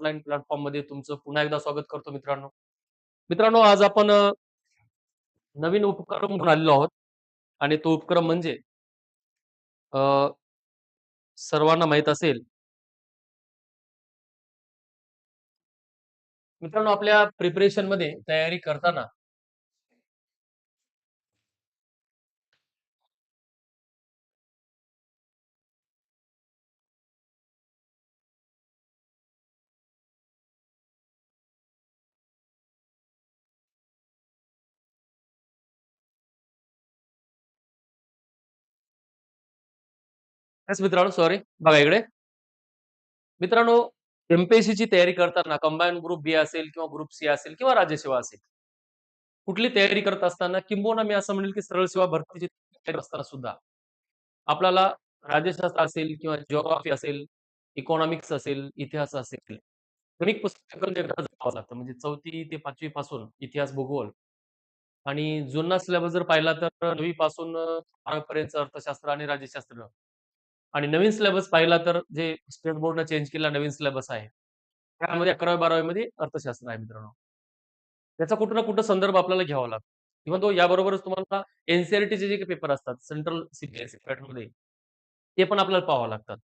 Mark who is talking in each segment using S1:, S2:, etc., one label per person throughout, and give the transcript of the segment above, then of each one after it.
S1: प्लॅटफॉर्ममध्ये तुमचं पुन्हा एकदा स्वागत करतो मित्रांनो. मित्रांनो आज आपण नवीन उपक्रम घेऊन आलेलो आहोत आणि तो उपक्रम म्हणजे सर्वांना माहीत असेल मित्रांनो आपल्या प्रिपरेशनमध्ये तयारी करताना मित्रांनो सॉरी बघा इकडे. मित्रांनो एमपीएससीची तयारी करताना कंबाईन ग्रुप बी असेल किंवा ग्रुप सी असेल किंवा राज्यसेवा असेल. कुठली तयारी करत असताना किंबहुना मी असं म्हणेल की सरळ सेवा भरतीची तयारी असताना सुद्धा आपल्याला राज्यशास्त्र असेल किंवा जिओग्राफी असेल, इकॉनॉमिक्स असेल, इतिहास असेल. गणित पुस्तकाकडून एकदा जावं लागतं. म्हणजे चौथी ते पाचवी पासून इतिहास, भूगोल आणि जुना सिलेबस जर पाहिला तर नवी पासून बारावीपर्यंत अर्थशास्त्र आणि राज्यशास्त्र आणि नवीन सिलेबस पाहिला तर जे स्टेट बोर्डनं चेंज केला नवीन सिलेबस आहे. त्यामध्ये 11वी-12वी मध्ये अर्थशास्त्र आहे मित्रांनो. त्याचा कुठं ना कुठं संदर्भ आपल्याला घ्यावा लागतो. किंवा तो याबरोबरच तुम्हाला एनसीआरटीचे जे काही जे पेपर असतात सेंट्रल सी-बी-एस-ई पॅटर्नमध्ये ते पण आपल्याला पाहावं लागतात.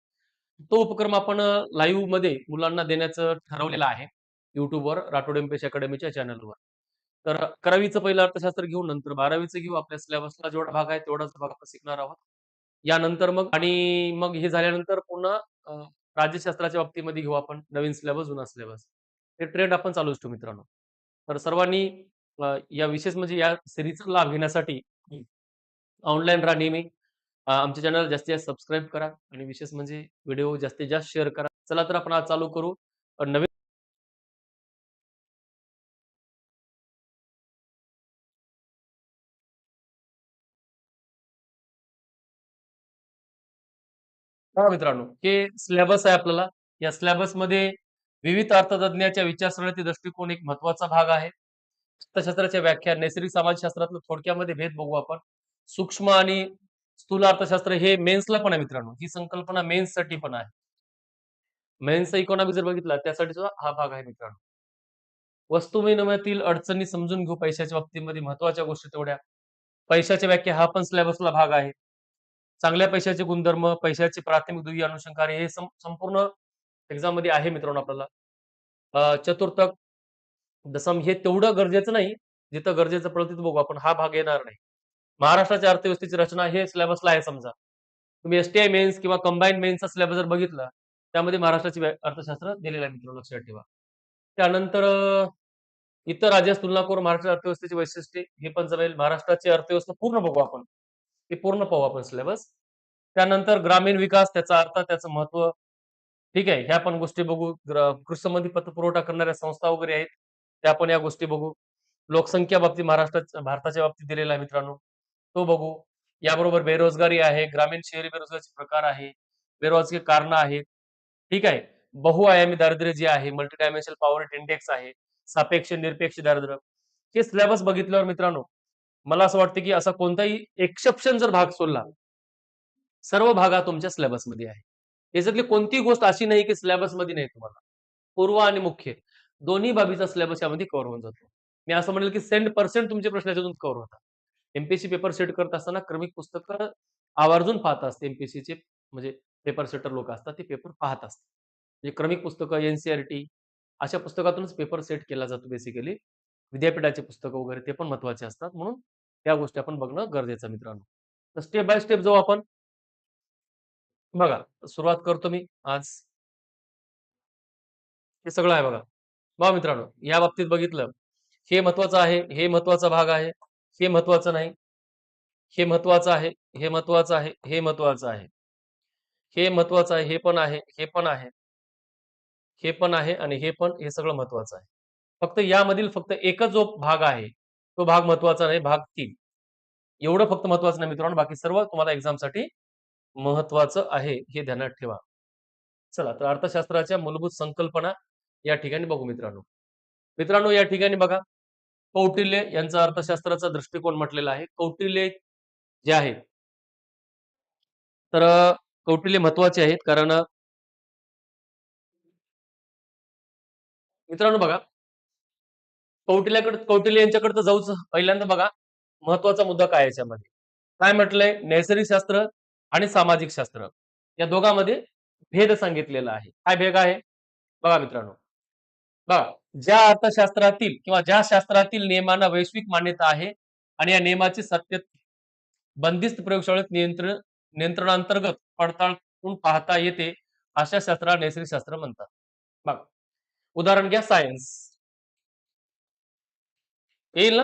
S1: तो उपक्रम आपण लाईव्हमध्ये मुलांना देण्याचं ठरवलेलं आहे. युट्यूबवर राठोड एमपेश अकॅडमीच्या चॅनलवर. तर 11वीचं पहिलं अर्थशास्त्र घेऊ, नंतर 12वीचं घेऊ. आपल्या सिलेबसला जेवढा भाग आहे तेवढाच भाग आपण शिकणार आहोत. यानंतर मग आणि मग हे झाल्यानंतर पुन्हा राज्यशास्त्राच्या बाबतीमध्ये घेऊ आपण नवीन सिलेबस, जुना सिलेबस. हे ट्रेंड आपण चालूच ठेवू मित्रांनो. तर सर्वांनी या विशेष म्हणजे या सिरीजचा लाभ घेण्यासाठी ऑनलाईन राहा नेहमी. आमच्या चॅनल जास्तीत जास्त सबस्क्राईब करा आणि विशेष म्हणजे व्हिडिओ जास्तीत जास्त शेअर करा. चला तर आपण आज चालू करू. नवीन पहा मित्रांनो, हे सिलेबस आहे आपल्याला. या सिलेबसमध्ये विविध अर्थतज्ञाच्या विचारसरणीचे दृष्टिकोन एक महत्त्वाचा भाग आहे. अर्थशास्त्राच्या व्याख्या, नैसर्गिक समाजशास्त्रातलं थोडक्यामध्ये भेद बघू आपण. सूक्ष्म आणि स्थूल अर्थशास्त्र हे मेन्सला पण आहे मित्रांनो. ही संकल्पना मेन्ससाठी पण आहे. मेन्सचा इकॉनॉमी जर बघितला त्यासाठी सुद्धा हा भाग आहे मित्रांनो. वस्तुविनिमयातील अडचणी समजून घेऊ पैशाच्या बाबतीमध्ये महत्त्वाच्या गोष्टी तेवढ्या. पैशाच्या व्याख्या हा पण सिलेबसला भाग आहे. चांगल्या पैशाचे गुणधर्म, पैशाचे प्राथमिक, दुय्य अनुषंगाने हे संपूर्ण एक्झाममध्ये आहे मित्रांनो आपल्याला. चतुर्थक, दसम हे तेवढं गरजेचं नाही. जिथं गरजेचं पडेल तिथं बघू आपण. हा भाग येणार नाही. महाराष्ट्राच्या अर्थव्यवस्थेची रचना हे सिलेबसला आहे समजा. तुम्ही एस-टी-आय मेन्स किंवा कंबाईन मेन्सचा सिलेबस जर बघितला, त्यामध्ये महाराष्ट्राची अर्थशास्त्र दिलेलं आहे मित्रांनो लक्षात ठेवा. त्यानंतर इतर राज्यास तुलना करून महाराष्ट्र अर्थव्यवस्थेची वैशिष्ट्ये हे पण जमेल. महाराष्ट्राची अर्थव्यवस्था पूर्ण बघू आपण. ते पूर्ण पाहू आपण सिलेबस. त्यानंतर ग्रामीण विकास, त्याचा अर्थ, त्याचं महत्त्व. ठीक आहे. ह्या पण गोष्टी बघू. कृषी संबंधी पतपुरवठा करणाऱ्या संस्था वगैरे आहेत. त्या पण या गोष्टी बघू. लोकसंख्या बाबतीत महाराष्ट्रात भारताच्या बाबतीत दिलेला आहे मित्रांनो. तो बघू. याबरोबर बेरोजगारी आहे, ग्रामीण शहरी बेरोजगारीचे प्रकार आहे, बेरोजगारी कारणं आहेत. ठीक आहे. बहुआयामी दारिद्र्य जे आहे, मल्टी डायमेन्शनल पॉवर्टी इंडेक्स आहे, सापेक्ष निरपेक्ष दारिद्र्य. हे सिलेबस बघितल्यावर मित्रांनो, मला असं वाटतं की असा कोणताही एक्सेप्शन जर भाग सोडला सर्व भाग हा तुमच्या सिलेबसमध्ये आहे. याच्यातली कोणतीही गोष्ट अशी नाही की सिलेबसमध्ये नाही तुम्हाला. पूर्व आणि मुख्य दोन्ही बाबीचा सिलेबस यामध्ये कव्हर होऊन जातो. मी असं म्हणेल की 100% तुमचे प्रश्न याच्यातून कव्हर होतात. एमपीएससी पेपर सेट करत असताना क्रमिक पुस्तकं आवर्जून पाहत असते एमपीसीचे म्हणजे पेपर सेटर लोक असतात ते पेपर पाहत असतात. म्हणजे क्रमिक पुस्तकं, एनसीआरटी अशा पुस्तकातूनच पेपर सेट केला जातो बेसिकली. विद्यापीठाचे पुस्तकं वगैरे ते पण महत्त्वाचे असतात. म्हणून त्या गोष्टी आपण बघणं गरजेचं मित्रांनो. तर स्टेप बाय स्टेप जाऊ आपण. बघा, सुरुवात करतो मी आज. हे सगळं आहे बघा. बघा मित्रांनो, या बाबतीत बघितलं, हे महत्वाचं आहे, हे महत्त्वाचा भाग आहे, हे महत्वाचं नाही. हे महत्वाचं आहे, हे महत्त्वाचं आहे, हे महत्त्वाचं आहे. हे महत्वाचं आहे, हे पण आहे, हे पण आहे. हे पण आहे आणि हे पण हे सगळं महत्त्वाचं आहे. फक्त यामधील फक्त एकच जो भाग आहे, तो भाग महत्त्वाचा नाही, भाग तीन एवढं फक्त महत्वाचं नाही मित्रांनो, बाकी सर्व तुम्हाला एक्झामसाठी महत्वाचं आहे, हे ध्यानात ठेवा. चला, तर अर्थशास्त्राच्या मूलभूत संकल्पना या ठिकाणी बघू मित्रांनो. मित्रांनो या ठिकाणी बघा, कौटिल्य यांचा अर्थशास्त्राचा दृष्टिकोन म्हटलेला आहे. कौटिल्य जे आहेत तर कौटिल्य महत्त्वाचे आहेत कारण मित्रांनो बघा कौटिल्याकडे कौटिल्य यांच्याकडे तर जाऊच. पहिल्यांदा बघा महत्त्वाचा मुद्दा काय याच्यामध्ये? काय म्हटलंय? नैसर्गिक शास्त्र आणि सामाजिक शास्त्र. या दोघांमध्ये भेद सांगितलेला आहे. काय भेद आहे? बघा मित्रांनो. बघा ज्या अर्थशास्त्रातील किंवा ज्या शास्त्रातील नियमांना वैश्विक मान्यता आहे आणि या नियमाची सत्य बंदिस्त प्रयोगशाळेत नियंत्रण नियंत्रणांतर्गत पडताळून पाहता येते अशा शास्त्राला नैसर्गिक शास्त्र म्हणतात. बघा. उदाहरण घ्या सायन्स. येईल ना?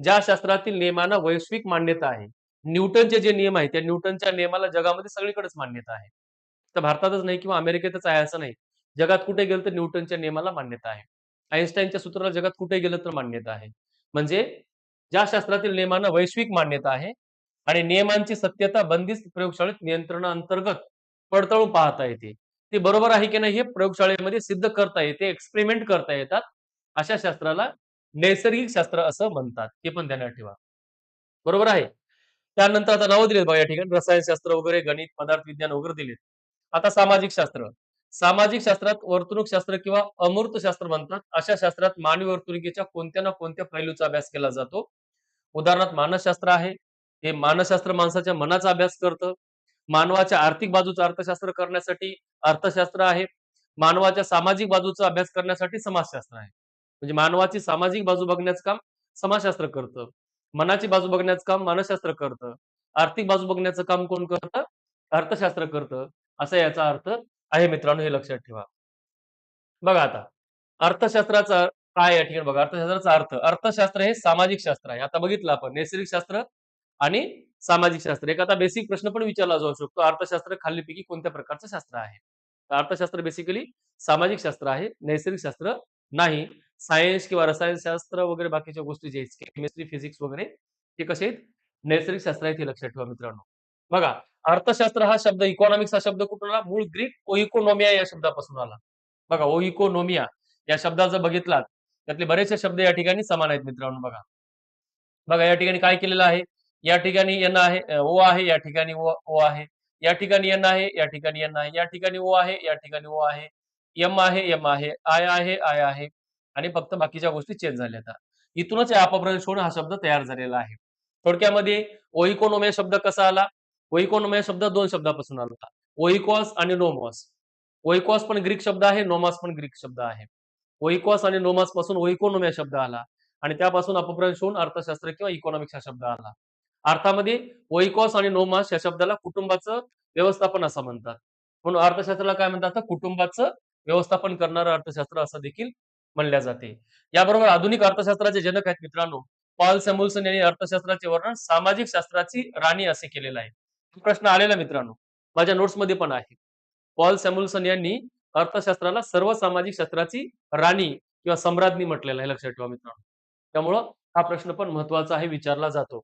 S1: ज्या शास्त्रातील नियमांना वैश्विक मान्यता आहे. न्यूटनचे जे नियम आहेत त्या न्यूटनच्या नियमाला जगामध्ये सगळीकडेच मान्यता आहे. तर भारतातच नाही किंवा अमेरिकेतच आहे असं नाही. जगात कुठे गेलं तर न्यूटनच्या नियमाला मान्यता आहे. आईन्स्टाईनच्या सूत्राला जगात कुठे गेलं तर मान्यता आहे. म्हणजे ज्या शास्त्रातील नियमांना वैश्विक मान्यता आहे आणि नियमांची सत्यता बंदिस्त प्रयोगशाळेत नियंत्रणाअंतर्गत पडताळून पाहता येते. ते बरोबर आहे की नाही हे प्रयोगशाळेमध्ये सिद्ध करता येते एक्सपेरिमेंट करता येतात अशा शास्त्राला नैसर्गिक शास्त्र असं म्हणतात हे पण ध्यानात ठेवा. बरोबर आहे? त्यानंतर आता नावं दिलेत बघा या ठिकाणी. रसायनशास्त्र वगैरे गणित पदार्थ विज्ञान वगैरे दिलेत. आता सामाजिक शास्त्र. सामाजिक शास्त्रात वर्तणूक शास्त्र किंवा अमूर्त शास्त्र म्हणतात. अशा शास्त्रात मानवी वर्तणुकीच्या कोणत्या ना कोणत्या पैलूचा अभ्यास केला जातो? उदाहरणार्थ मानसशास्त्र आहे. हे मानसशास्त्र माणसाच्या मनाचा अभ्यास करतं. मानवाच्या आर्थिक बाजूचा अर्थशास्त्र करण्यासाठी अर्थशास्त्र आहे. मानवाच्या सामाजिक बाजूचा अभ्यास करण्यासाठी समाजशास्त्र आहे. म्हणजे मानवाची सामाजिक बाजू बघण्याचं काम समाजशास्त्र करतं. मनाची बाजू बघण्याचं काम मानसशास्त्र करतं. आर्थिक बाजू बघण्याचं काम कोण करतं? अर्थशास्त्र करतं. असा याचा अर्थ आहे मित्रांनो हे लक्षात ठेवा. बघा आता अर्थशास्त्राचा काय या ठिकाणी बघा अर्थशास्त्राचा अर्थ अर्थशास्त्र हे सामाजिक शास्त्र आहे. आता बघितलं आपण नैसर्गिक शास्त्र आणि सामाजिक शास्त्र. एक आता बेसिक प्रश्न पण विचारला जाऊ शकतो अर्थशास्त्र खालीपैकी कोणत्या प्रकारचं शास्त्र आहे? तर अर्थशास्त्र बेसिकली सामाजिक शास्त्र आहे नैसर्गिक शास्त्र नाही. सायन्स किंवा रसायनशास्त्र वगैरे बाकीच्या गोष्टी जे केमिस्ट्री फिजिक्स वगैरे ते कसे आहेत? नैसर्गिक शास्त्र आहे ते लक्षात ठेवा मित्रांनो. बघा अर्थशास्त्र हा शब्द इकॉनॉमिक्स हा शब्द कुठून आला? मूळ ग्रीक ओइकोनॉमिया या शब्दापासून आला. बघा ओइकोनोमिया या शब्दा जर बघितलात त्यातले बरेचसे शब्द या ठिकाणी समान आहेत मित्रांनो बघा. बघा या ठिकाणी काय केलेलं आहे? या ठिकाणी यांना आहे ओ आहे या ठिकाणी ओ आहे. या ठिकाणी यांना आहे या ठिकाणी यांना आहे. या ठिकाणी ओ आहे या ठिकाणी ओ आहे. एम आहे एम आहे आय आहे आय आहे. आणि फक्त बाकीच्या गोष्टी चेंज झाल्या आता. इथूनच अपभ्रंश होऊन हा शब्द तयार झालेला आहे. थोडक्यामध्ये ओइकोनोमे शब्द कसा आला? ओइकोनोमे शब्द दोन शब्दापासून आला होता. ओइकॉस आणि नोमॉस. ओइकॉस पण ग्रीक शब्द आहे नोमास पण ग्रीक शब्द आहे. ओइकॉस आणि नोमासपासून ओइकोनोमे शब्द आला. आणि त्यापासून अपभ्रंश होऊन अर्थशास्त्र किंवा इकॉनॉमिक्स हा शब्द आला. अर्थामध्ये ओइकॉस आणि नोमास या शब्दाला कुटुंबाचं व्यवस्थापन असं म्हणतात. म्हणून अर्थशास्त्राला काय म्हणतात? कुटुंबाचं व्यवस्थापन करणारं अर्थशास्त्र असं देखील म्हणल्या जाते. याबरोबर आधुनिक अर्थशास्त्राचे जनक आहेत मित्रांनो पॉल सॅम्युल्सन यांनी अर्थशास्त्राचे वर्णन सामाजिक शास्त्राची राणी असे केलेलं आहे. प्रश्न आलेला मित्रांनो माझ्या नोट्समध्ये पण आहे. पॉल सॅम्युल्सन यांनी अर्थशास्त्राला सर्व सामाजिक शास्त्राची राणी किंवा सम्राज्ञी म्हटलेलं आहे लक्षात ठेवा मित्रांनो. त्यामुळं हा प्रश्न पण महत्त्वाचा आहे विचारला जातो.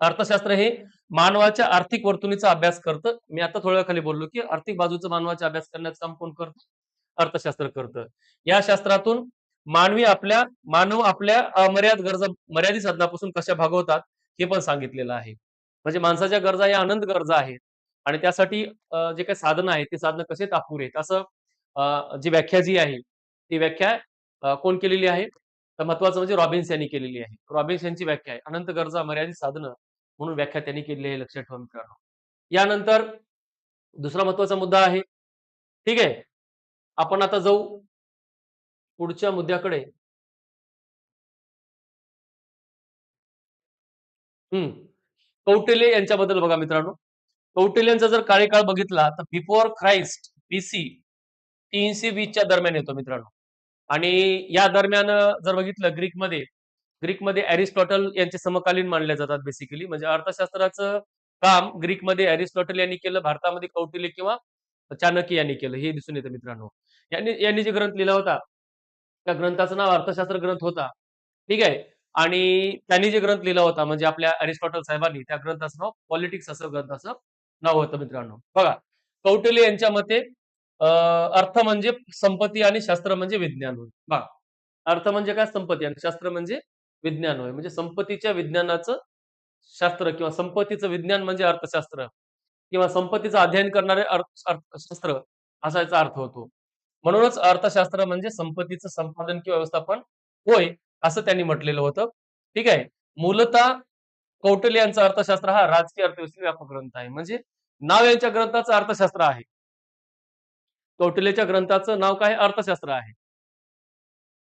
S1: अर्थशास्त्र हे मानवाच्या आर्थिक वर्तणुकीचा अभ्यास करतं. मी आता थोड्या खाली बोललो की आर्थिक बाजूचा मानवाचा अभ्यास करण्याचं काम कोण करतं? अर्थशास्त्र करतं. या शास्त्रातून मानवी आपल्या मानव आपल्या अमर्याद गरजा मर्यादित साधनापासून कशा भागवतात हे पण सांगितलेलं आहे. म्हणजे माणसाच्या गरजा या अनंत गरजा आहेत. आणि त्यासाठी जे काही साधनं आहेत ते साधनं कसे तापुरे आहेत? असं जी व्याख्या जी आहे ती व्याख्या कोण केलेली आहे? तर महत्वाचं म्हणजे रॉबिन्स यांनी केलेली आहे. रॉबिन्स यांची व्याख्या आहे. अनंत गरजा मर्यादित साधनं म्हणून व्याख्या त्यांनी केलेली आहे लक्षात ठेवा मित्रांनो. यानंतर दुसरा महत्त्वाचा मुद्दा आहे. ठीक आहे? आपण आता जाऊ पुढच्या मुद्द्याकडे. हम्म. कौटिल्य यांच्याबद्दल बघा मित्रांनो. कौटिल्यांचा जर कार्यकाळ बघितला तर बिफोर क्राइस्ट बीसी तीनशे वीसच्या दरम्यान येतो मित्रांनो. आणि या दरम्यान जर बघितलं ग्रीकमध्ये ग्रीकमध्ये अरिस्टॉटल यांचे समकालीन मानले जातात बेसिकली म्हणजे अर्थशास्त्राचं काम ग्रीकमध्ये अरिस्टॉटल यांनी केलं भारतामध्ये कौटिल्य किंवा चाणक्य यांनी केलं हे दिसून येतं मित्रांनो. यांनी यांनी जे ग्रंथ लिहिला होता त्या ग्रंथाचं नाव अर्थशास्त्र ग्रंथ होता. ठीक आहे? आणि त्यांनी जे ग्रंथ लिहिला होता म्हणजे आपल्या अरिस्टॉटल साहेबांनी त्या ग्रंथाचं नाव पॉलिटिक्स असं ग्रंथाचं नाव होतं मित्रांनो. बघा कौटिल्य यांच्या मते अर्थ म्हणजे संपत्ती आणि शास्त्र म्हणजे विज्ञान होय. बघा अर्थ म्हणजे काय संपत्ती आणि शास्त्र म्हणजे विज्ञान होय. म्हणजे संपत्तीच्या विज्ञानाचं शास्त्र किंवा संपत्तीचं विज्ञान म्हणजे अर्थशास्त्र. किंवा संपत्तीचं अध्ययन करणारे अर्थशास्त्र असा याचा अर्थ होतो. म्हणूनच अर्थशास्त्र म्हणजे संपत्तीचं संपादन किंवा व्यवस्थापन होय असं त्यांनी म्हटलेलं होतं. ठीक आहे? मूलतः कौटिल्य यांचा अर्थशास्त्र हा राजकीय अर्थव्यवस्थेचा व्यापक ग्रंथ आहे. म्हणजे नाव यांच्या ग्रंथाचं अर्थशास्त्र आहे. कौटिल्यच्या ग्रंथाचं नाव काय? अर्थशास्त्र आहे.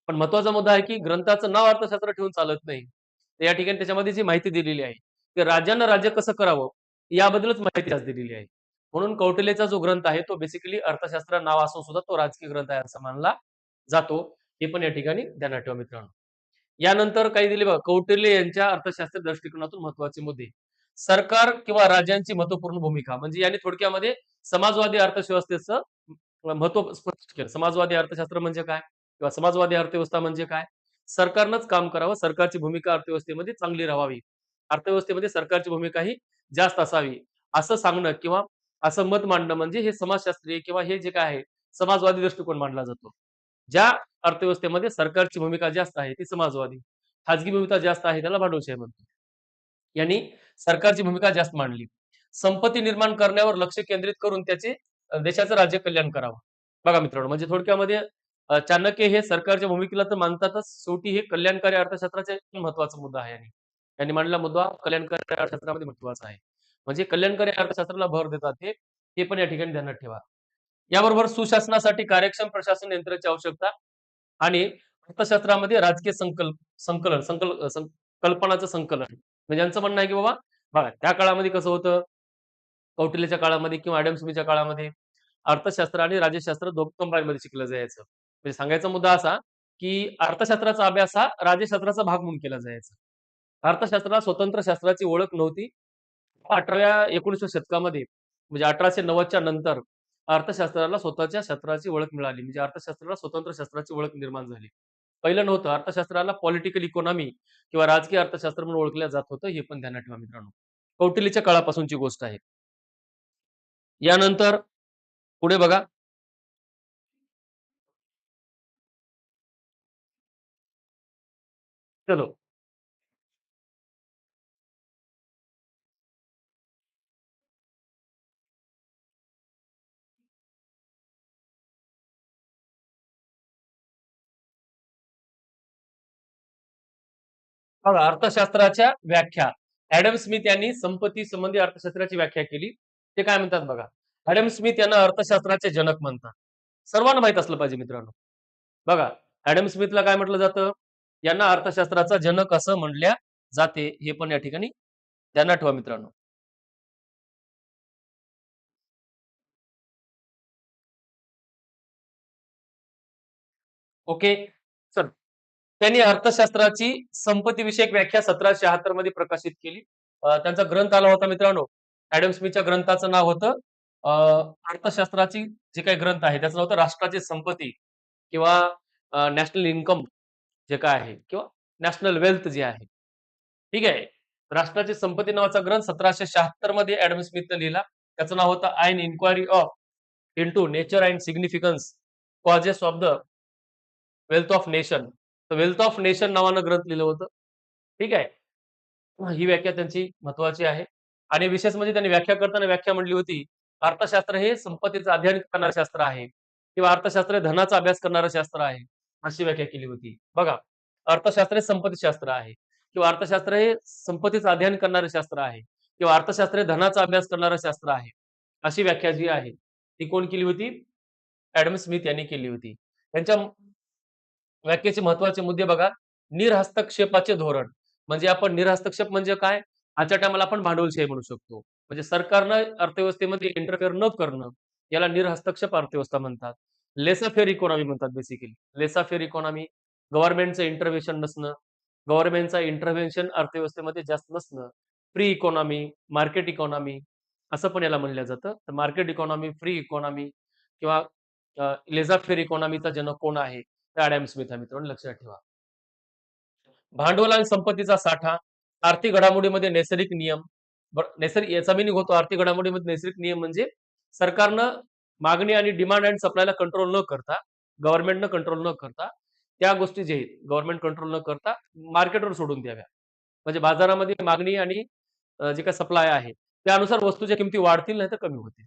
S1: पण महत्त्वाचा मुद्दा आहे की ग्रंथाचं नाव अर्थशास्त्र ठेवून चालत नाही. या ठिकाणी त्याच्यामध्ये जी माहिती दिलेली आहे की राजांना राज्य कसं करावं? याबद्दलच माहिती आज दिलेली आहे. म्हणून कौटिल्यचा जो ग्रंथ आहे तो बेसिकली अर्थशास्त्र नाव असून सुद्धा तो राजकीय ग्रंथ आहे असं मानला जातो. हे पण या ठिकाणी ध्यानात ठेवा मित्रांनो. यानंतर काही दिले बघा कौटिल्य यांच्या अर्थशास्त्र दृष्टिकोनातून महत्त्वाचे मुद्दे. सरकार किंवा राज्यांची महत्त्वपूर्ण भूमिका म्हणजे याने थोडक्यामध्ये समाजवादी अर्थव्यवस्थेचं महत्त्व स्पष्ट केलं. समाजवादी अर्थशास्त्र म्हणजे काय? किंवा समाजवादी अर्थव्यवस्था म्हणजे काय? सरकारनंच काम करावं सरकारची भूमिका अर्थव्यवस्थेमध्ये चांगली राहावी. अर्थव्यवस्थेमध्ये सरकारची भूमिका ही जास्त असावी. असं सांगणं किंवा असं मत मांडणं म्हणजे हे समाजशास्त्रीय किंवा हे जे काय आहे समाजवादी दृष्टिकोन मांडला जातो. ज्या अर्थव्यवस्थेमध्ये सरकारची भूमिका जास्त आहे ती समाजवादी. खाजगी भूमिका जास्त आहे त्याला भांडवलशाही म्हणतो यांनी सरकारची भूमिका जास्त मांडली. संपत्ती निर्माण करण्यावर लक्ष केंद्रित करून त्याचे देशाचं राज्य कल्याण करावं. बघा मित्रांनो म्हणजे थोडक्यामध्ये चाणक्य हे सरकारच्या भूमिकेला तर मानतातच शेवटी हे कल्याणकारी अर्थशास्त्राचा महत्त्वाचा मुद्दा आहे. यांनी मांडलेला मुद्दा कल्याणकारी अर्थशास्त्रामध्ये महत्त्वाचा आहे. म्हणजे कल्याणकारी अर्थशास्त्राला भर देतात हे पण या ठिकाणी ध्यानात ठेवा. याबरोबर सुशासनासाठी कार्यक्षम प्रशासन यंत्राची आवश्यकता आणि अर्थशास्त्रामध्ये राजकीय संकल्प संकलन संकल कल्पनाचं संकलन. म्हणजे यांचं म्हणणं आहे की बाबा बघा त्या काळामध्ये कसं होतं? कौटिल्याच्या काळामध्ये किंवा ॲडम स्मीच्या काळामध्ये अर्थशास्त्र आणि राज्यशास्त्र दोघांमध्ये शिकलं जायचं. म्हणजे सांगायचा मुद्दा असा की अर्थशास्त्राचा अभ्यास हा राज्यशास्त्राचा भाग म्हणून केला जायचा. अर्थशास्त्राला स्वतंत्र शास्त्राची ओळख नव्हती. अठराव्या एकोणीसव्या शतकामध्ये म्हणजे अठराशे नव्वदच्या नंतर अर्थशास्त्राला स्वतःच्या शास्त्राची ओळख मिळाली. म्हणजे अर्थशास्त्राला स्वतंत्र शास्त्राची ओळख निर्माण झाली. पहिलं नव्हतं. अर्थशास्त्राला पॉलिटिकल इकॉनॉमी किंवा राजकीय अर्थशास्त्र म्हणून ओळखलं जात होतं. हे पण ध्यानात ठेवा मित्रांनो. कौटिल्यच्या काळापासूनची गोष्ट आहे. यानंतर पुढे बघा. चलो. बघा अर्थशास्त्राच्या व्याख्या. ऍडम स्मिथ यांनी संपत्ती संबंधी अर्थशास्त्राची व्याख्या केली. ते काय म्हणतात बघा? ऍडम स्मिथ यांना अर्थशास्त्राचे जनक म्हणतात. सर्वांना माहीत असलं पाहिजे मित्रांनो. बघा ऍडम स्मिथला काय म्हटलं जातं? यांना अर्थशास्त्राचा जनक असं म्हणल्या जाते. हे पण या ठिकाणी त्यांना ठेवा मित्रांनो. ओके. त्यांनी अर्थशास्त्राची संपत्ती विषयक व्याख्या सतराशे शहात्तरमध्ये प्रकाशित केली. त्यांचा ग्रंथ आला होता मित्रांनो. ऍडम स्मिथच्या ग्रंथाचं नाव होतं अर्थशास्त्राची जे काही ग्रंथ आहे त्याचं नाव होतं राष्ट्राची संपत्ती किंवा नॅशनल इन्कम जे काय आहे किंवा नॅशनल वेल्थ जे आहे. ठीक आहे? राष्ट्राची संपत्ती नावाचा ग्रंथ सतराशे शहात्तरमध्ये ऍडम स्मिथनं लिहिला. त्याचं नाव होतं an inquiry of into nature and significance causes of the wealth of nation. तर वेल्थ ऑफ नेशन नावानं ग्रंथ लिहिलं होतं. ठीक आहे. ही व्याख्या त्यांची महत्वाची आहे. आणि विशेष म्हणजे त्यांनी व्याख्या करताना व्याख्या म्हणली होती अर्थशास्त्र हे संपत्तीचं अध्ययन करणारं शास्त्र आहे किंवा अर्थशास्त्र धनाचा अभ्यास करणारं शास्त्र आहे अशी व्याख्या केली होती. बघा अर्थशास्त्र हे संपत्ती शास्त्र आहे किंवा अर्थशास्त्र हे संपत्तीचं अध्ययन करणारं शास्त्र आहे किंवा अर्थशास्त्र हे धनाचा अभ्यास करणारं शास्त्र आहे अशी व्याख्या जी आहे ती कोण केली होती? ऍडम स्मिथ यांनी केली होती. त्यांच्या व्याख्येचे महत्त्वाचे मुद्दे बघा. निरहस्तक्षेपाचे धोरण. म्हणजे आपण निरहस्तक्षेप म्हणजे काय? आजच्या टायमाला आपण भांडवलशाही म्हणू शकतो. म्हणजे सरकारनं अर्थव्यवस्थेमध्ये इंटरफेअर न करणं याला निरहस्तक्षेप अर्थव्यवस्था म्हणतात. लेसाफेअर इकॉनॉमी म्हणतात बेसिकली लेसाफेअर इकॉनॉमी गव्हर्नमेंटचं इंटरव्हेन्शन नसणं गव्हर्नमेंटचा इंटरव्हेन्शन अर्थव्यवस्थेमध्ये जास्त नसणं फ्री इकॉनॉमी मार्केट इकॉनॉमी असं पण याला म्हणलं जातं. तर मार्केट इकॉनॉमी फ्री इकॉनॉमी किंवा लेझाफेअर इकॉनॉमीचा जनक कोण आहे तर स्मिथ आहे मित्रांनो लक्षात ठेवा. भांडवल आणि संपत्तीचा साठा आर्थिक घडामोडीमध्ये नैसर्गिक नियम. नैसर्गिक याचा मिनिंग होतो आर्थिक घडामोडीमध्ये नैसर्गिक नियम म्हणजे सरकारनं मागणी आणि डिमांड अँड सप्लायला कंट्रोल न करता गव्हर्नमेंटनं कंट्रोल न करता त्या गोष्टी जे आहेत गव्हर्नमेंट कंट्रोल न करता मार्केटवर सोडून द्याव्या. म्हणजे बाजारामध्ये मागणी आणि जे काही सप्लाय आहे त्यानुसार वस्तूच्या किमती वाढतील नाही तर कमी होतील.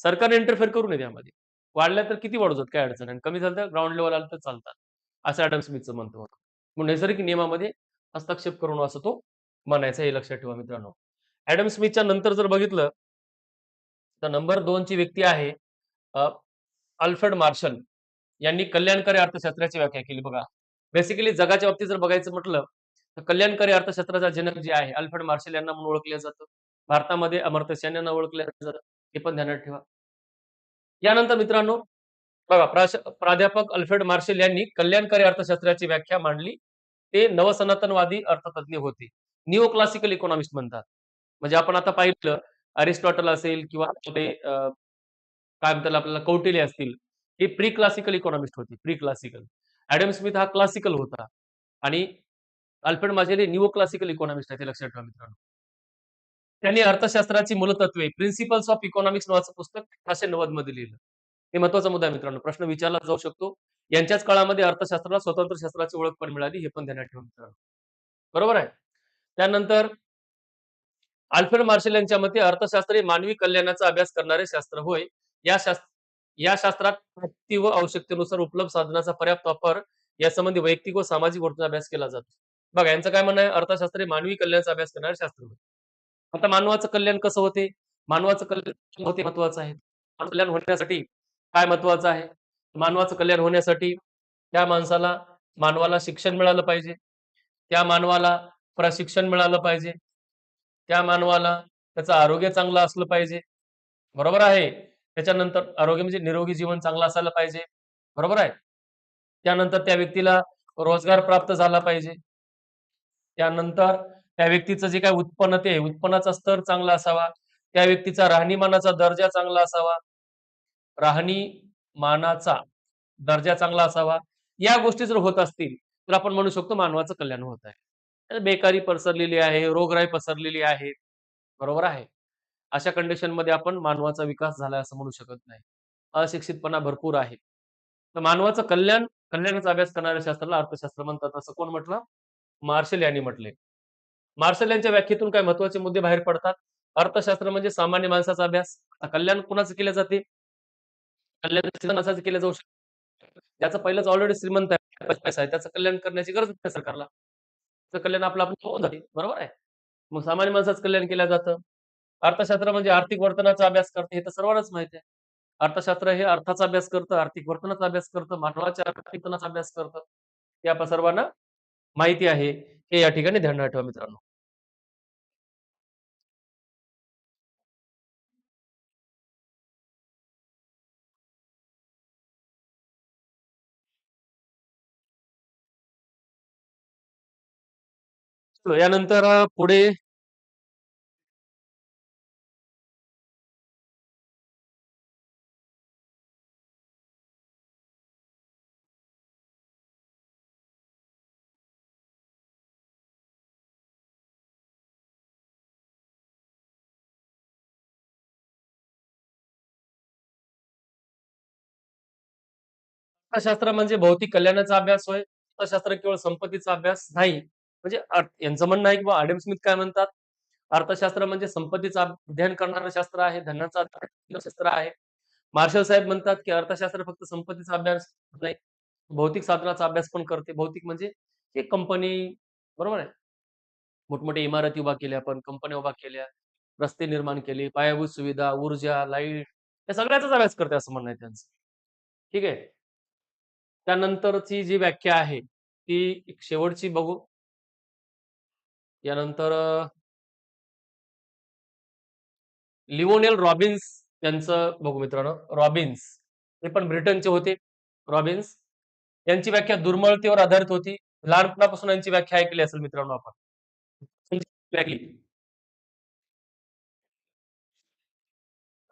S1: सरकारने इंटरफेअर करू नये त्यामध्ये. वाढल्या तर किती वाढू काय अडचण आणि कमी झालं तर ग्राउंड लेवल आलं तर चालतात. असं ॲडम स्मिथचं म्हणतो होतं मग नैसर्गिक नियमामध्ये हस्तक्षेप करून असं तो म्हणायचा हे लक्षात ठेवा मित्रांनो. ॲडम स्मिथच्या नंतर जर बघितलं तर नंबर दोन ची व्यक्ती आहे अल्फ्रेड मार्शल. यांनी कल्याणकारी अर्थशास्त्राची व्याख्या केली बघा. बेसिकली जगाच्या बाबतीत जर बघायचं म्हटलं तर कल्याणकारी अर्थशास्त्राचा जनक जे आहे अल्फ्रेड मार्शल यांना म्हणून ओळखलं जातं. भारतामध्ये अमर्त्य सेन यांना ओळखलं जातं. हे पण ध्यानात ठेवा. यानंतर मित्रांनो बघा प्राध्यापक अल्फ्रेड मार्शल यांनी कल्याणकारी अर्थशास्त्राची व्याख्या मांडली. ते नवसनातनवादी अर्थतज्ञ होते. निओ क्लासिकल इकॉनॉमिस्ट म्हणतात. म्हणजे आपण आता पाहिलं अरिस्टॉटल असेल किंवा काय म्हणतात आपल्याला कौटिल्य असतील हे प्री क्लासिकल इकॉनॉमिस्ट होते प्री क्लासिकल ऍडम स्मिथ हा क्लासिकल होता. आणि अल्फ्रेड मार्शल हे निओ क्लासिकल इकॉनॉमिस्ट आहे ते लक्षात ठेवा मित्रांनो. त्यांनी अर्थशास्त्राची मूलतत्वे प्रिन्सिपल्स ऑफ इकॉनॉमिक्स नावाचं पुस्तक अठराशे नव्वदमध्ये लिहिलं. हे महत्त्वाचा मुद्दा मित्रांनो. प्रश्न विचारला जाऊ शकतो. यांच्याच काळामध्ये अर्थशास्त्राला स्वतंत्र शास्त्राची ओळख पण मिळाली हे पण ध्यानात ठेवून मित्रांनो. बरोबर आहे? त्यानंतर आल्फ्रेड मार्शल यांच्या मते अर्थशास्त्र हे मानवी कल्याणाचा अभ्यास करणारे शास्त्र होय. या शास्त्र या शास्त्रात व्यक्ती व आवश्यकतेनुसार उपलब्ध साधनाचा पर्याप्त वापर यासंबंधी वैयक्तिक व सामाजिक वर्तन अभ्यास केला जातो. बघा यांचं काय म्हणणं आहे? अर्थशास्त्र हे मानवी कल्याणाचा अभ्यास करणारे शास्त्र होय. आता मानवाचं कल्याण कसं होते? मानवाचं कल्याण होते महत्वाचं आहे. कल्याण होण्यासाठी काय महत्वाचं आहे? मानवाचं कल्याण होण्यासाठी त्या माणसाला मानवाला शिक्षण मिळालं पाहिजे. त्या मानवाला प्रशिक्षण मिळालं पाहिजे. त्या मानवाला त्याचं आरोग्य चांगलं असलं पाहिजे. बरोबर आहे? त्याच्यानंतर आरोग्य म्हणजे निरोगी जीवन चांगलं असायला पाहिजे. बरोबर आहे? त्यानंतर त्या व्यक्तीला रोजगार प्राप्त झाला पाहिजे. त्यानंतर त्या व्यक्तीचं जे काय उत्पन्न ते उत्पन्नाचा स्तर चांगला असावा. त्या व्यक्तीचा राहणीमानाचा दर्जा चांगला असावा. राहणीमानाचा दर्जा चांगला असावा. या गोष्टी जर होत असतील तर आपण म्हणू शकतो मानवाचं कल्याण होत आहे. बेकारी पसरलेली आहे रोगराई पसरलेली आहे. बरोबर आहे. अशा कंडिशनमध्ये आपण मानवाचा विकास झाला असं म्हणू शकत नाही. अशिक्षितपणा भरपूर आहे. तर मानवाचं कल्याण कल्याणाचा अभ्यास करणाऱ्या शास्त्राला अर्थशास्त्र म्हणतात. असं कोण म्हटलं? मार्शल यांनी म्हटले. मार्शल यांच्या व्याख्येतून काय महत्त्वाचे मुद्दे बाहेर पडतात. अर्थशास्त्र म्हणजे सामान्य माणसाचा अभ्यास. कल्याण कुणाचं केलं जाते? कल्याण माणसाचं केलं जाऊ शकतं. त्याचं पहिलंच ऑलरेडी श्रीमंत आहे. त्याचं कल्याण करण्याची गरज नाही सरकारला. कल्याण आपलं आपण होऊन जाते. बरोबर आहे? मग सामान्य माणसाचं कल्याण केलं जातं. अर्थशास्त्र म्हणजे आर्थिक वर्तनाचा अभ्यास करते. हे तर सर्वांनाच माहिती आहे. अर्थशास्त्र हे अर्थाचा अभ्यास करतं आर्थिक वर्तनाचा अभ्यास करतं मानवाच्या आर्थिक वर्तनाचा अभ्यास करतं. हे आपण सर्वांना माहिती आहे. हे या ठिकाणी ध्यानात ठेवा मित्रांनो. यानंतर पुढे अर्थशास्त्र म्हणजे भौतिक कल्याणाचा अभ्यास होय. अर्थशास्त्र केवळ संपत्तीचा अभ्यास नाही. म्हणजे यांचं म्हणणं आहे किंवा आडम स्मिथ काय म्हणतात? अर्थशास्त्र म्हणजे संपत्तीचा अध्ययन करणारं शास्त्र आहे धनाचा शास्त्र आहे. मार्शल साहेब म्हणतात की अर्थशास्त्र फक्त संपत्तीचा अभ्यास नाही भौतिक साधनाचा अभ्यास पण करते. भौतिक म्हणजे एक कंपनी बरोबर आहे? मोठमोठ्या इमारती उभा केल्या आपण कंपन्या उभा केल्या रस्ते निर्माण केले पायाभूत सुविधा ऊर्जा लाइट या सगळ्याचाच अभ्यास करते असं म्हणणं आहे त्यांचं. ठीक आहे? त्यानंतरची जी व्याख्या आहे ती शेवटची बघू. यानंतर लिओनेल रॉबिन्स यांचं बघू मित्रांनो रॉबिन्स. हे पण ब्रिटनचे होते रॉबिन्स. यांची व्याख्या दुर्मळतेवर आधारित होती. लहानपणापासून यांची व्याख्या ऐकली असेल मित्रांनो आपण.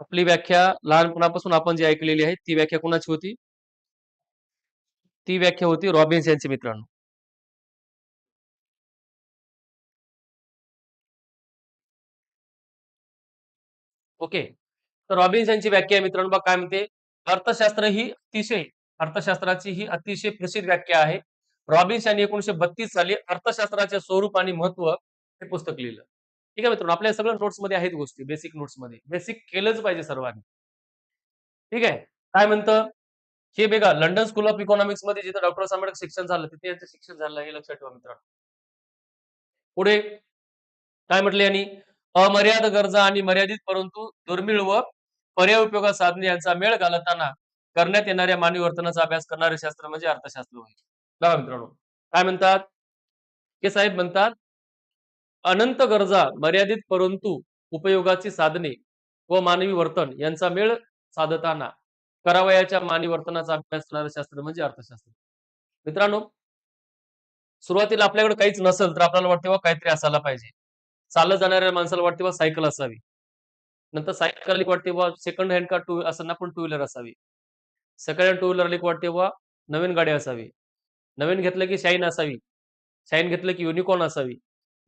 S1: आपली व्याख्या लहानपणापासून आपण जी ऐकलेली आहे ती व्याख्या कोणाची होती? ती व्याख्या होती रॉबिन्स यांची मित्रांनो. ओके. तर रॉबिन्स यांची व्याख्या मित्रांनो बघा काय म्हणते अर्थशास्त्र ही अतिशय अर्थशास्त्राची ही अतिशय प्रसिद्ध व्याख्या आहे. रॉबिन्स यांनी एकोणीशे बत्तीस साली अर्थशास्त्राचे स्वरूप आणि महत्त्व हे पुस्तक लिहिलं. ठीक आहे मित्रांनो आपल्या सगळ्या नोट्समध्ये आहेत गोष्टी बेसिक नोट्समध्ये. बेसिक केलंच पाहिजे सर्वांनी. ठीक आहे? काय म्हणतं? हे बघा लंडन स्कूल ऑफ इकॉनॉमिक्समध्ये जिथं डॉक्टर आंबेडकर शिक्षण झालं तिथे यांचं शिक्षण झालं हे लक्षात ठेवा मित्रांनो. पुढे काय म्हटले यांनी? अमर्याद गरजा आणि मर्यादित परंतु दुर्मिळ व पर्याय उपयोगा साधने यांचा मेळ घालताना करण्यात येणाऱ्या मानवी वर्तनाचा अभ्यास करणारे शास्त्र म्हणजे अर्थशास्त्र होय. बघा मित्रांनो काय म्हणतात? हे साहेब म्हणतात अनंत गरजा मर्यादित परंतु उपयोगाची साधने व मानवी वर्तन यांचा मेळ साधताना करावयाच्या मानवी वर्तनाचा अभ्यास करणारे शास्त्र म्हणजे अर्थशास्त्र. मित्रांनो सुरुवातीला आपल्याकडे काहीच नसेल तर आपल्याला वाटते काहीतरी असायला पाहिजे. चालत जाणाऱ्या माणसाला वाटते वा सायकल असावी. नंतर सायकल वाटते वा सेकंड हँड का टू असं पण टू व्हीलर असावी. सेकंड हँड टू व्हीलर वाटते वा नवीन गाडी असावी. नवीन घेतलं की शाईन असावी. शाईन घेतलं की युनिकॉर्न असावी.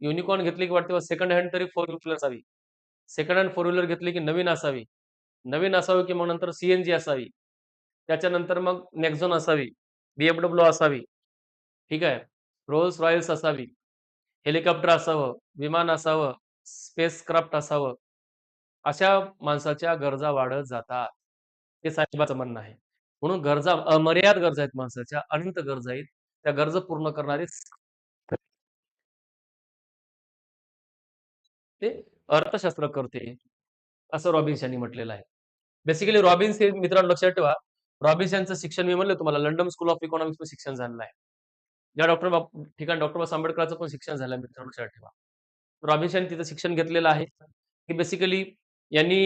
S1: युनिकॉर्न घेतली की वाटते वा सेकंड हँड तरी फोर व्हीलर असावी. सेकंड हँड फोर व्हीलर घेतली की नवीन असावी. नवीन असावी की मग नंतर सीएनजी असावी. त्याच्यानंतर मग नेक्झॉन असावी. बीएमडब्ल्यू असावी. ठीक आहे. रोल्स रॉयल्स असावी. हेलिकॉप्टर असावं विमान असावं स्पेस क्राफ्ट असावं अशा माणसाच्या गरजा वाढत जातात. हे साहेबाचं म्हणणं आहे. म्हणून गरजा अमर्याद गरजा आहेत माणसाच्या अनंत गरजा आहेत. त्या गरजा पूर्ण करणारे ते अर्थशास्त्र करते. असं रॉबिन्स यांनी म्हटलेलं आहे. बेसिकली रॉबिन्स हे मित्रांनो लक्षात ठेवा. रॉबिन्स यांचं शिक्षण मी म्हणलं तुम्हाला लंडन स्कूल ऑफ इकॉनॉमिक्स शिक्षण झालेलं आहे. या डॉक्टर ठिकाणी डॉक्टर बाबासाहेब आंबेडकरांचं पण शिक्षण झालं मित्रांनो लक्षात ठेवा. रॉबिन्स यांनी तिथं शिक्षण घेतलेलं आहे. की बेसिकली यांनी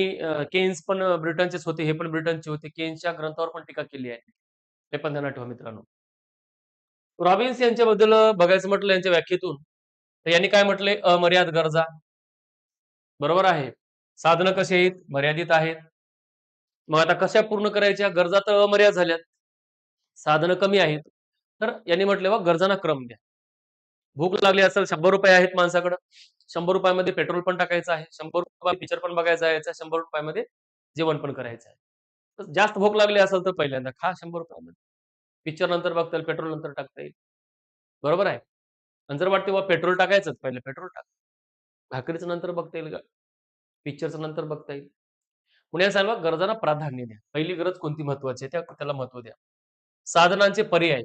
S1: केन्स पण ब्रिटनचेच होते हे पण ब्रिटनचे होते. केन्सच्या ग्रंथावर पण टीका केली आहे. हे पण त्यांना ठेवा मित्रांनो. रॉबिन्स यांच्याबद्दल बघायचं म्हटलं यांच्या व्याख्येतून तर यांनी काय म्हटले? अमर्याद गरजा. बरोबर आहे. साधनं कशी आहेत? मर्यादित आहेत. मग आता कशा पूर्ण करायच्या? गरजा तर अमर्याद झाल्यात. साधनं कमी आहेत. तर यांनी म्हटले बा गरजांना क्रम द्या. भूक लागली असेल शंभर रुपये आहेत माणसाकडे. शंभर रुपयामध्ये पेट्रोल पण टाकायचं आहे शंभर रुपये पिक्चर पण बघायचा आहे शंभर रुपयामध्ये जेवण पण करायचं आहे. तर जास्त भूक लागली असेल तर पहिल्यांदा खा शंभर रुपयामध्ये. पिक्चर नंतर बघता येईल पेट्रोल नंतर टाकता येईल. बरोबर आहे? आणि जर वाटते बा पेट्रोल टाकायचंच पहिले पेट्रोल टाक. भाकरीचं नंतर बघता येईल का? पिक्चरचं नंतर बघता येईल. पुण्या सांगा गरजांना प्राधान्य द्या. पहिली गरज कोणती महत्वाची आहे? त्या त्याला महत्त्व द्या. साधनांचे पर्याय.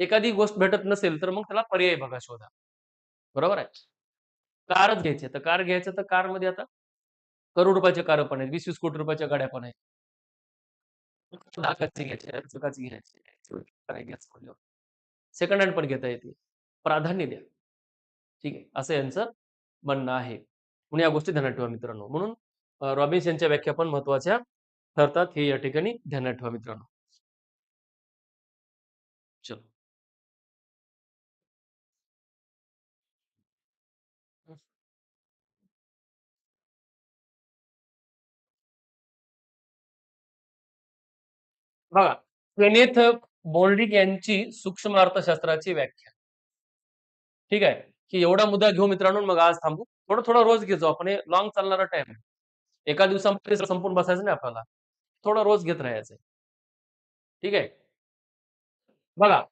S1: एखादी गोष्ट भेटत नसेल तर मग त्याला पर्याय बघा शोधा. बरोबर आहे? कारच घ्यायची तर कार घ्यायचं तर कारमध्ये आता करोड रुपयाचे कार पण आहेत वीस वीस कोटी रुपयाच्या गाड्या पण आहेत. सेकंड हँड पण घेता येते. प्राधान्य द्या. ठीक आहे असं यांचं म्हणणं आहे. म्हणून या गोष्टी ध्यानात ठेवा मित्रांनो. म्हणून रॉबिन्स यांच्या व्याख्या पण महत्त्वाच्या ठरतात हे या ठिकाणी ध्यानात ठेवा मित्रांनो. बघा केनेथ बोल्डिक यांची सूक्ष्म अर्थशास्त्राची व्याख्या. ठीक आहे? की एवढा मुद्दा घेऊ मित्रांनो मग आज थांबू. थोडं थोडं रोज घेतो. आपण हे लॉंग चालणारा टाइम आहे. एका दिवसामध्ये संपून बसायचं नाही आपल्याला. थोडं रोज घेत राहायचं ठीक आहे? बघा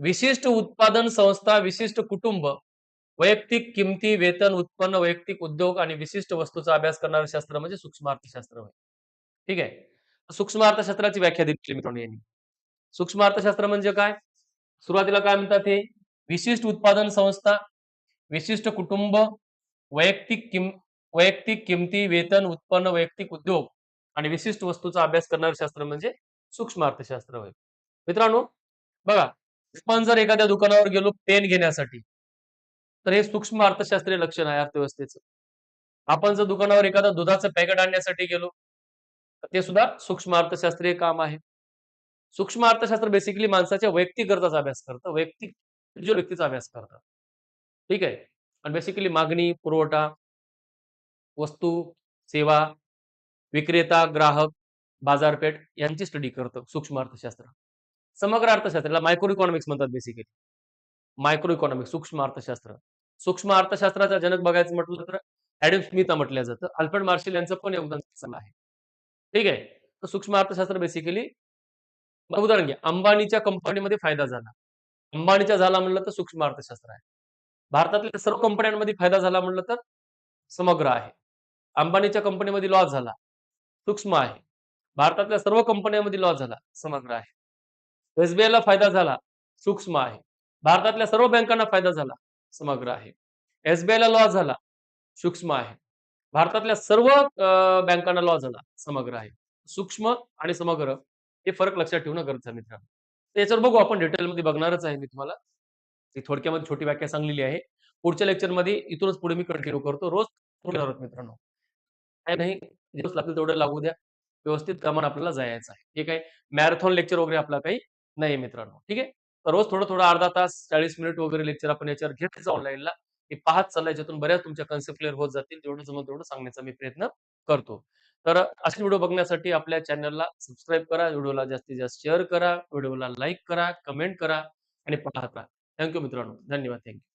S1: विशिष्ट उत्पादन संस्था विशिष्ट कुटुंब वैयक्तिक किमती वेतन उत्पन्न वैयक्तिक उद्योग आणि विशिष्ट वस्तूचा अभ्यास करणारं शास्त्र म्हणजे सूक्ष्म अर्थशास्त्र होय. ठीक आहे? सूक्ष्म अर्थशास्त्राची व्याख्या दिली मित्रांनो यांनी. सूक्ष्म अर्थशास्त्र म्हणजे काय? सुरुवातीला काय म्हणतात हे? विशिष्ट उत्पादन संस्था विशिष्ट कुटुंब वैयक्तिक किम वैयक्तिक किमती वेतन उत्पन्न वैयक्तिक उद्योग आणि विशिष्ट वस्तूचा अभ्यास करणारं शास्त्र म्हणजे सूक्ष्म अर्थशास्त्र होय. मित्रांनो बघा आपण जर एखाद्या दुकानावर गेलो पेन घेण्यासाठी तर हे सूक्ष्म अर्थशास्त्रीय लक्षण आहे अर्थव्यवस्थेचं. आपण जर दुकानावर एखादं दुधाचं पॅकेट आणण्यासाठी गेलो ते सुद्धा सूक्ष्म अर्थशास्त्रीय काम आहे. सूक्ष्म अर्थशास्त्र बेसिकली माणसाच्या वैयक्तिक गरजाचा अभ्यास करतं. वैयक्तिक व्यक्तीचा अभ्यास करतं ठीक आहे? आणि बेसिकली मागणी पुरवठा वस्तू सेवा विक्रेता ग्राहक बाजारपेठ यांची स्टडी करतं सूक्ष्म अर्थशास्त्र. समग्र अर्थशास्त्राला मायक्रो इकॉनॉमिक्स म्हणतात बेसिकली मायक्रो इकॉनॉमिक सूक्ष्म अर्थशास्त्र. सूक्ष्म अर्थशास्त्राचा जनक बघायचं म्हटलं तर ऍडम स्मिथ म्हटलं जातं. अल्फ्रेड मार्शल यांचं पण योगदान आहे. ठीक आहे? तर सूक्ष्म अर्थशास्त्र बेसिकली उदाहरण घ्या. अंबानीच्या कंपनीमध्ये फायदा झाला. अंबानीचा झाला म्हणलं तर सूक्ष्म अर्थशास्त्र आहे. भारतातल्या सर्व कंपन्यांमध्ये फायदा झाला म्हणलं तर समग्र आहे. अंबानीच्या कंपनीमध्ये लॉस झाला. सूक्ष्म आहे. भारतातल्या सर्व कंपन्यांमध्ये लॉस झाला. समग्र आहे. एसबीआयला फायदा झाला. सूक्ष्म आहे. भारतातल्या सर्व बँकांना फायदा झाला समग्र आहे. एसबीआयला लॉस झाला सूक्ष्म आहे. भारतातल्या सर्व बँकांना लॉस झाला समग्र आहे. सूक्ष्म आणि समग्र हे फरक लक्षात ठेवणं गरजेचं मित्रांनो. याच्यावर बघू आपण डिटेलमध्ये बघणारच आहे मी तुम्हाला. ती थोडक्यामध्ये छोटी व्याख्या सांगलेली आहे. पुढच्या लेक्चरमध्ये इथूनच पुढे मी कंटिन्यू करतो. रोज मित्रांनो. काय नाही दिवस लागतील तेवढं लागू द्या. व्यवस्थित प्रमाण आपल्याला जायचं आहे. ठीक आहे? मॅरेथॉन लेक्चर वगैरे आपला काही नाही मित्रांनो. ठीक आहे? रोज थोडं थोडं अर्धा तास चाळीस मिनिट वगैरे लेक्चर आपण याच्यावर घेतच ऑनलाईनला हे पाहत चालला याच्यातून बऱ्याच तुमच्या कन्सेप्ट क्लिअर होत जातील. जेवढं जमल तेवढं सांगण्याचा मी प्रयत्न करतो. तर असे व्हिडिओ बघण्यासाठी आपल्या चॅनलला सबस्क्राईब करा व्हिडिओला जास्तीत जास्त शेअर करा व्हिडिओला लाईक करा कमेंट करा आणि पाहत राहा. थँक्यू मित्रांनो. धन्यवाद. थँक्यू